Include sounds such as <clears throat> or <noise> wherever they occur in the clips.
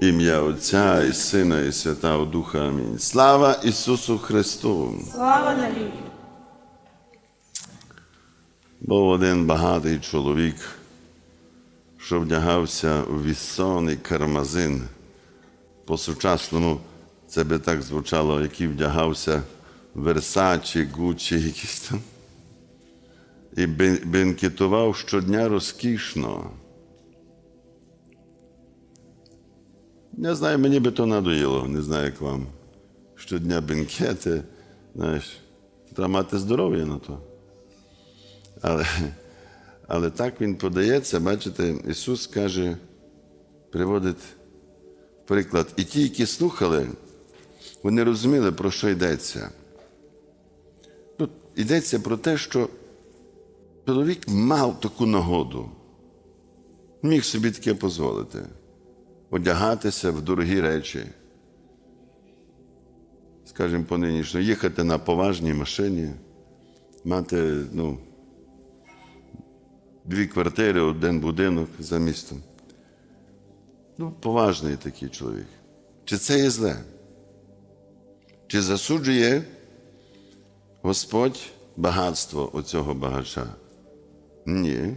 Ім'я Отця і Сина, і Святого Духа. Амінь. Слава Ісусу Христу! Слава навіки! Був один багатий чоловік, що вдягався у вісоний кармазин. По-сучасному це би так звучало, який вдягався в Версачі, Гуччі, якісь там. І бенкетував щодня розкішно. Я знаю, мені би то надоїло, не знаю, як вам. Щодня бенкети, знаєш, треба мати здоров'я на то. Але, але так він подається, бачите, Ісус каже, приводить приклад. І ті, які слухали, вони розуміли, про що йдеться. Тут йдеться про те, що чоловік мав таку нагоду, міг собі таке дозволити, одягатися в дорогі речі. Скажімо, по нинішньо, їхати на поважній машині, мати, ну, дві квартири, один будинок за містом. Ну, поважний такий чоловік. Чи це є зле? Чи засуджує Господь багатство оцього багача? Ні.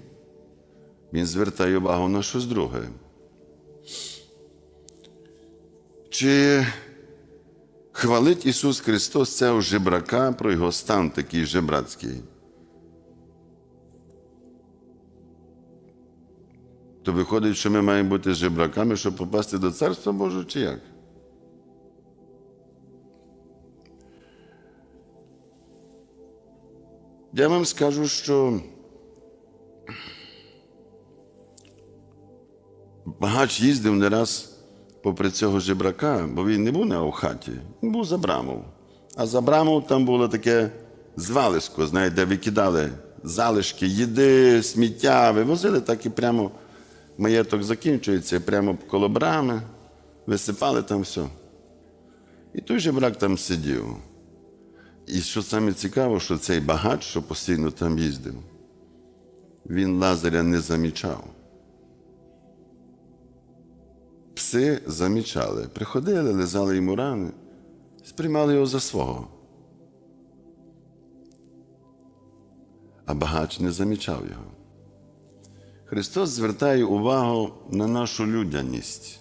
Він звертає увагу на щось друге. Чи хвалить Ісус Христос цього жебрака про його стан такий жебрацький? То виходить, що ми маємо бути жебраками, щоб попасти до Царства Божого, чи як? Я вам скажу, що багач їздив не раз попри цього жебрака, бо він не був на Аухаті, він був за Брамов. А за Брамов там було таке звалисько, знаєте, де викидали залишки, їди, сміття, вивозили так і прямо маєток закінчується, прямо коло брами, висипали там все. І той жебрак там сидів. І що саме цікаво, що цей багач, що постійно там їздив, він Лазаря не замічав. Пси замічали, приходили, лизали йому рани, сприймали його за свого. А багач не замічав його. Христос звертає увагу на нашу людяність,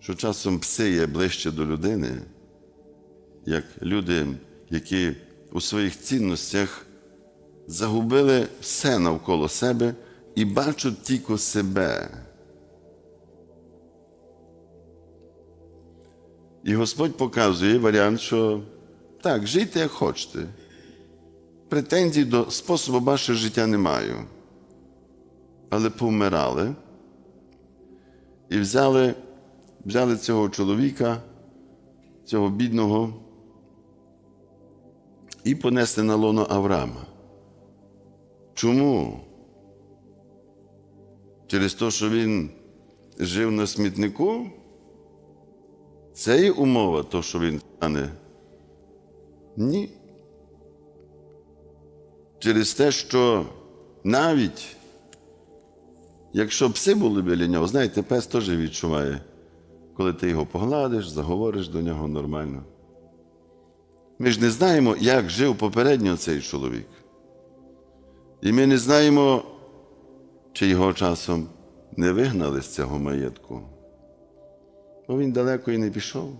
що часом пси є ближче до людини, як люди, які у своїх цінностях загубили все навколо себе і бачать тільки себе. І Господь показує варіант, що так, жийте як хочете. Претензій до способу вашого життя не маю. Але повмирали і взяли, взяли цього чоловіка, цього бідного, і понесли на лоно Авраама. Чому? Через те, що він жив на смітнику? Це є умова, то, що він стане? Ні. Через те, що навіть якщо пси були біля нього, знаєте, пес теж відчуває, коли ти його погладиш, заговориш до нього нормально. Ми ж не знаємо, як жив попередньо цей чоловік. І ми не знаємо, чи його часом не вигнали з цього маєтку. Бо він далеко і не пішов.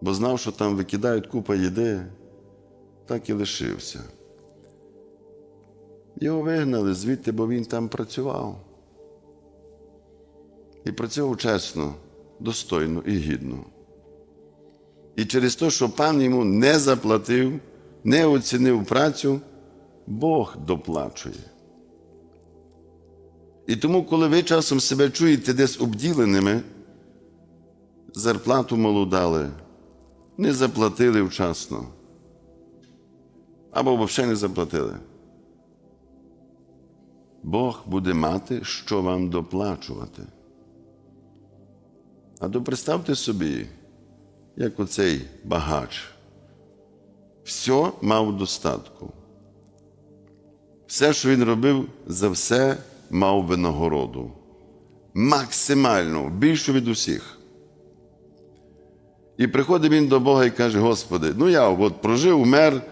Бо знав, що там викидають купа їди, так і лишився. Його вигнали звідти, бо він там працював. І працював чесно, достойно і гідно. І через те, що пан йому не заплатив, не оцінив працю, Бог доплачує. І тому, коли ви часом себе чуєте десь обділеними, зарплату малу дали, не заплатили вчасно. Або взагалі не заплатили. Бог буде мати, що вам доплачувати. А то представте собі, як оцей багач. Все мав достатку. Все, що він робив, за все мав винагороду. максимально, більшу від усіх. І приходить він до Бога і каже: Господи, ну я от прожив, умер,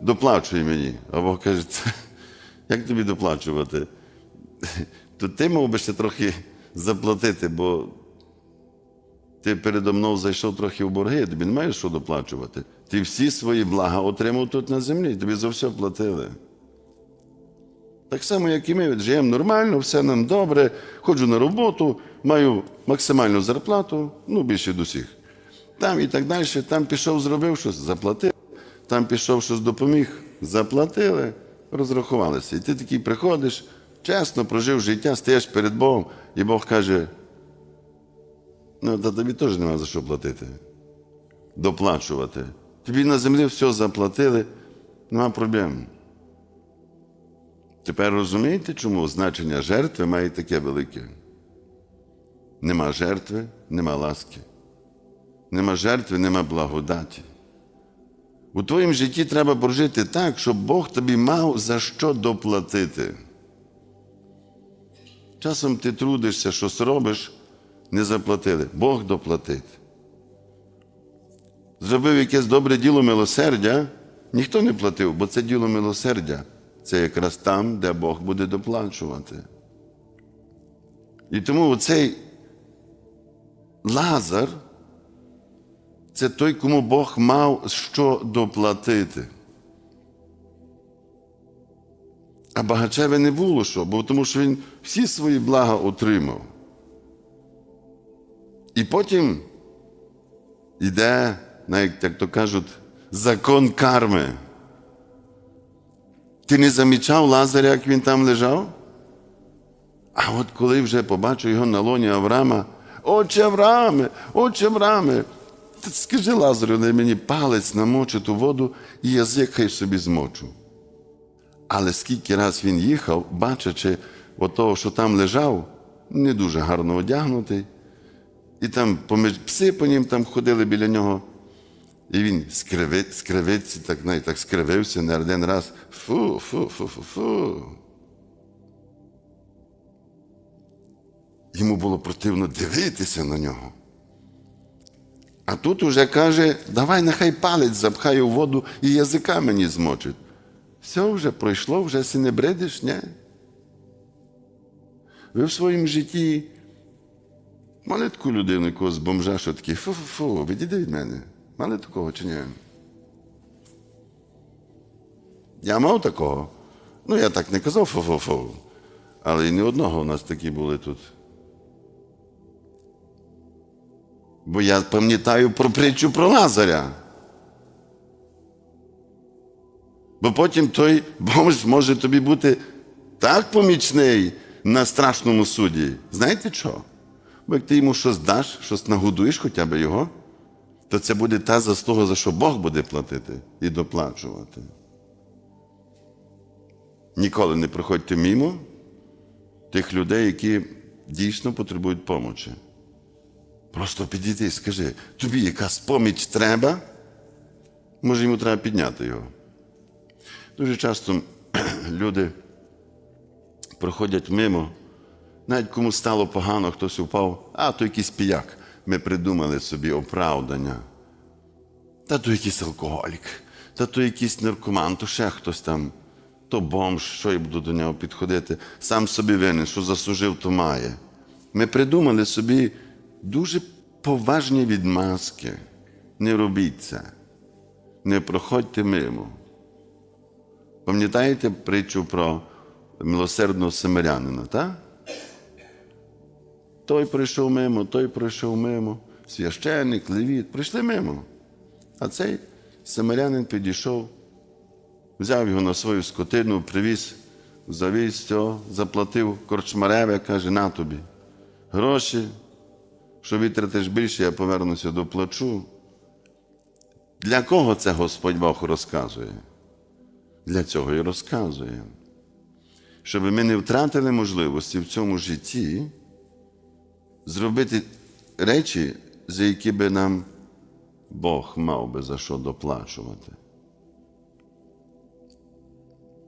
доплачуй мені. А Бог каже, як тобі доплачувати? То ти мав би ще трохи заплатити, бо ти передо мною зайшов трохи в борги, тобі не маєш що доплачувати. Ти всі свої блага отримав тут на землі, тобі за все платили. Так само, як і ми живемо нормально, все нам добре, ходжу на роботу, маю максимальну зарплату, ну більше від усіх. Там і так далі, там пішов, зробив щось, заплатив, там пішов щось допоміг, заплатили, розрахувалися. І ти такий приходиш, чесно прожив життя, стаєш перед Богом, і Бог каже: ну, та тобі теж нема за що платити, доплачувати. Тобі на землі все заплатили, нема проблем. Тепер розумієте, чому значення жертви має таке велике? Нема жертви, нема ласки. Нема жертви, нема благодаті. У твоєму житті треба прожити так, щоб Бог тобі мав за що доплатити. Часом ти трудишся, щось робиш, не заплатили. Бог доплатить. Зробив якесь добре діло милосердя, ніхто не платив, бо це діло милосердя. Це якраз там, де Бог буде доплачувати. І тому оцей Лазар це той, кому Бог мав що доплатити. А багачеве не було що, бо тому що він всі свої блага отримав. І потім йде, навіть як то кажуть, закон карми. Ти не замічав Лазаря, як він там лежав? А от коли вже побачив його на лоні Авраама, отче Аврааме, отче Аврааме, скажи Лазарю, дай мені палець намочу ту воду і язик хай собі змочу. Але скільки раз він їхав, бачачи отого, що там лежав, не дуже гарно одягнутий, і там пси по нім там ходили біля нього. І він скривить, скривиться, так, навіть так скривився не один раз. Фу, фу, фу, фу, фу. Йому було противно дивитися на нього. А тут уже каже, давай нехай палець запхає у воду і язика мені змочить. Все вже пройшло, вже си не бредиш, ні? Ви в своєму житті мали таку людину, якогось бомжа, що такий фу-фу-фу, відійди від мене. Мали такого чи ні? Я мав такого. Ну, я так не казав фу-фу-фу. Але і не одного у нас такі були тут. Бо я пам'ятаю про притчу про Лазаря. Бо потім той бомж може тобі бути так помічний на страшному суді. Знаєте що? Бо як ти йому щось даш, щось нагодуєш хоча б його, то це буде та заслуга, за що Бог буде платити і доплачувати. Ніколи не проходьте мімо тих людей, які дійсно потребують помочі. Просто підійди і скажи, тобі якась поміч треба, може йому треба підняти його. Дуже часто <clears throat> люди проходять мимо, навіть кому стало погано, хтось упав, а то якийсь піяк. Ми придумали собі оправдання. Та то якийсь алкоголік, та то якийсь наркоман, то ще хтось там, то бомж, що я буду до нього підходити, сам собі винен, що заслужив, то має. Ми придумали собі дуже поважні відмазки. Не робіть це. Не проходьте мимо. Пам'ятаєте притчу про милосердного самарянина, так? Той прийшов мимо, той прийшов мимо, священник, левіт, прийшли мимо. А цей самарянин підійшов, взяв його на свою скотину, привіз, завіз цього, заплатив корчмареве, каже, на тобі. Гроші, що витратиш більше, я повернуся доплачу. Для кого це Господь Бог розказує? Для цього і розказує. Щоб ми не втратили можливості в цьому житті зробити речі, за які би нам Бог мав би за що доплачувати.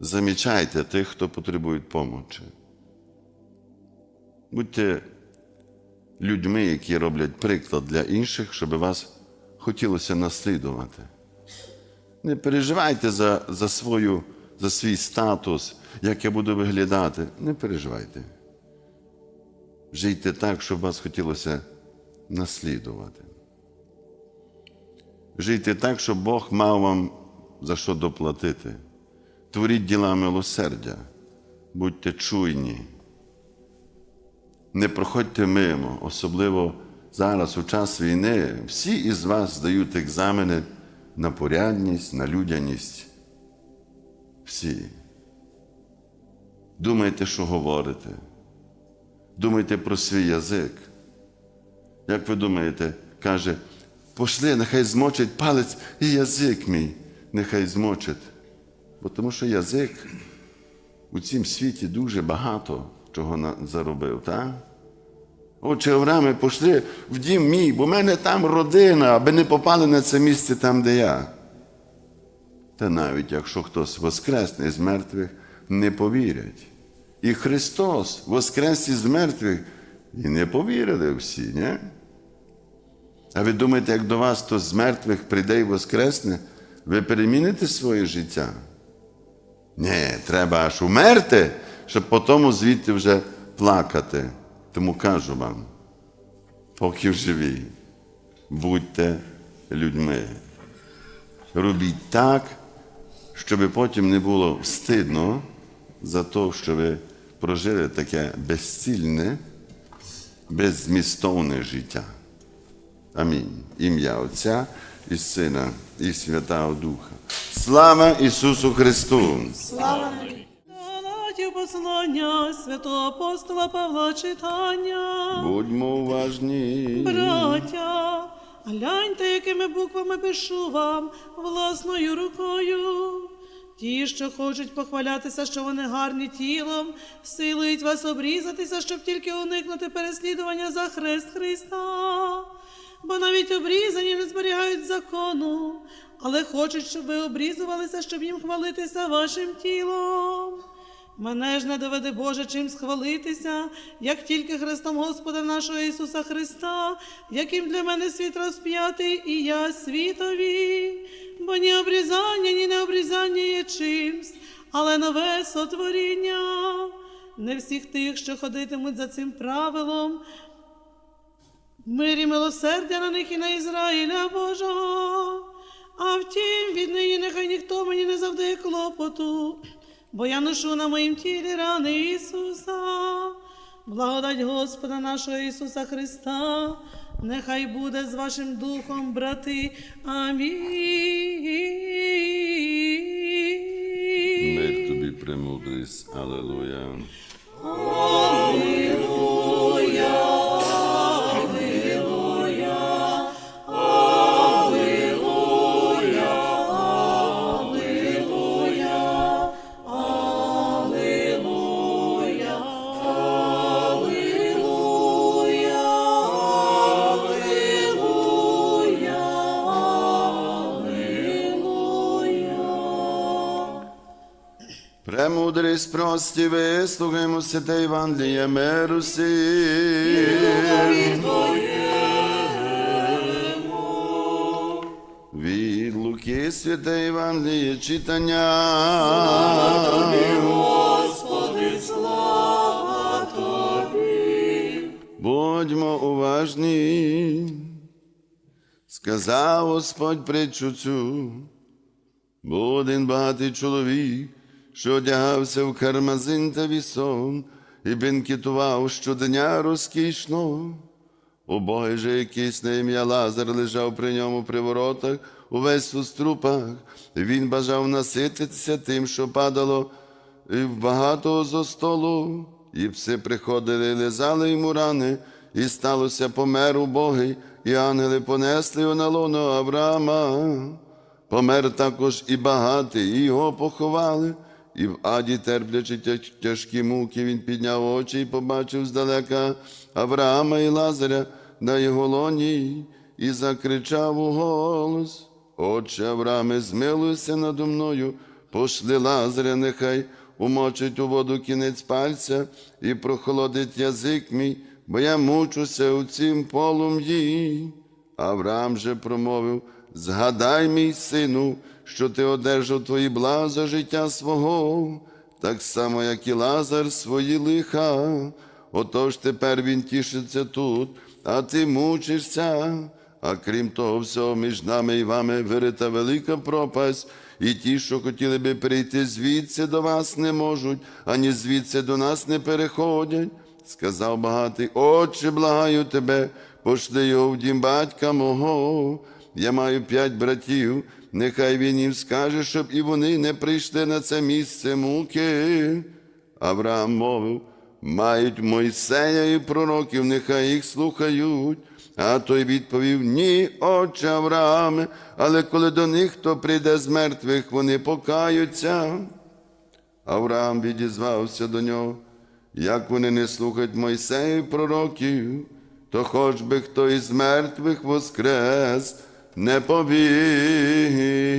Замічайте тих, хто потребує помочі. Будьте людьми, які роблять приклад для інших, щоб вас хотілося наслідувати. Не переживайте за, за, свою, за свій статус, як я буду виглядати. Не переживайте. Жийте так, щоб вас хотілося наслідувати. Жийте так, щоб Бог мав вам за що доплатити. Творіть діла милосердя, будьте чуйні. Не проходьте мимо, особливо зараз, у час війни, всі із вас здають екзамени на порядність, на людяність. Всі. Думайте, що говорите. Думайте про свій язик. Як ви думаєте, каже, пошли, нехай змочить палець і язик мій, нехай змочить. Бо тому що язик у цім світі дуже багато чого заробив, так? Отче Аврааме, пошли в дім мій, бо в мене там родина, аби не попали на це місце там, де я. Та навіть якщо хтось воскресне з мертвих, не повірять. І Христос воскрес із мертвих, і не повірили всі, ні? А ви думаєте, як до вас хтось з мертвих прийде і воскресне, ви переміните своє життя? Ні, треба аж умерти, щоб потім звідти вже плакати. Тому кажу вам, поки живі, будьте людьми. Робіть так, щоб потім не було стидно за те, що ви прожили таке безцільне, беззмістовне життя. Амінь. Ім'я Отця і Сина, і Святого Духа. Слава Ісусу Христу! Галатів послання святого апостола Павла читання. Будьмо уважні. Браття, гляньте, якими буквами пишу вам власною рукою. Ті, що хочуть похвалятися, що вони гарні тілом, силують вас обрізатися, щоб тільки уникнути переслідування за хрест Христа. Бо навіть обрізані не зберігають закону, але хочуть, щоб ви обрізувалися, щоб їм хвалитися вашим тілом. Мене ж не доведе Боже чим схвалитися, як тільки Христом Господа нашого Ісуса Христа, яким для мене світ розп'ятий, і я світові, бо ні обрізання, ні необрізання є чимсь, але нове сотворіння. Не всіх тих, що ходитимуть за цим правилом, мир і милосердя на них і на Ізраїля Божого. А втім, віднині нехай ніхто мені не завдає клопоту, бо я ношу на моїм тілі рани Ісуса. Благодать Господа нашого Ісуса Христа, нехай буде з вашим духом, брати. Амінь. Мир тобі премудрість. Алелуя. Премудрість прості, вислухаймо святе Євангеліє миру сі. Від Луки святе Євангеліє читання. Будьмо уважні, сказав Господь притчу цю. Був один багатий чоловік, що одягався в кармазин та вісон і бенкетував щодня розкішно. Убогий же якийсь на ім'я Лазар лежав при ньому при воротах, увесь у струпах. Він бажав насититися тим, що падало і в багатого зо столу. І пси приходили, лизали йому рани, і сталося помер убогий, і ангели понесли його на лоно Авраама. Помер також і багатий, і його поховали. І в аді, терплячи тяжкі муки, він підняв очі і побачив здалека Авраама і Лазаря на його лоні, і закричав у голос. Отче Аврааме, змилуйся надо мною, пошли Лазаря, нехай умочить у воду кінець пальця і прохолодить язик мій, бо я мучуся у цім полум'ї. Авраам же промовив: Згадай, мій сину, що ти одержав твої блага життя свого, так само, як і Лазар свої лиха. Отож тепер він тішиться тут, а ти мучишся. А крім того всього, між нами і вами вирита велика пропасть, і ті, що хотіли би прийти звідси до вас, не можуть, ані звідси до нас не переходять. Сказав багатий, Отче, благаю тебе, пошли його в дім батька мого. Я маю п'ять братів, нехай він їм скаже, щоб і вони не прийшли на це місце муки. Авраам мовив, мають Мойсея і пророків, нехай їх слухають. А той відповів: Ні, отче Аврааме, але коли до них хто прийде з мертвих, вони покаються. Авраам відізвався до нього, як вони не слухають Мойсея і пророків, то хоч би хто із мертвих воскрес, не повірять.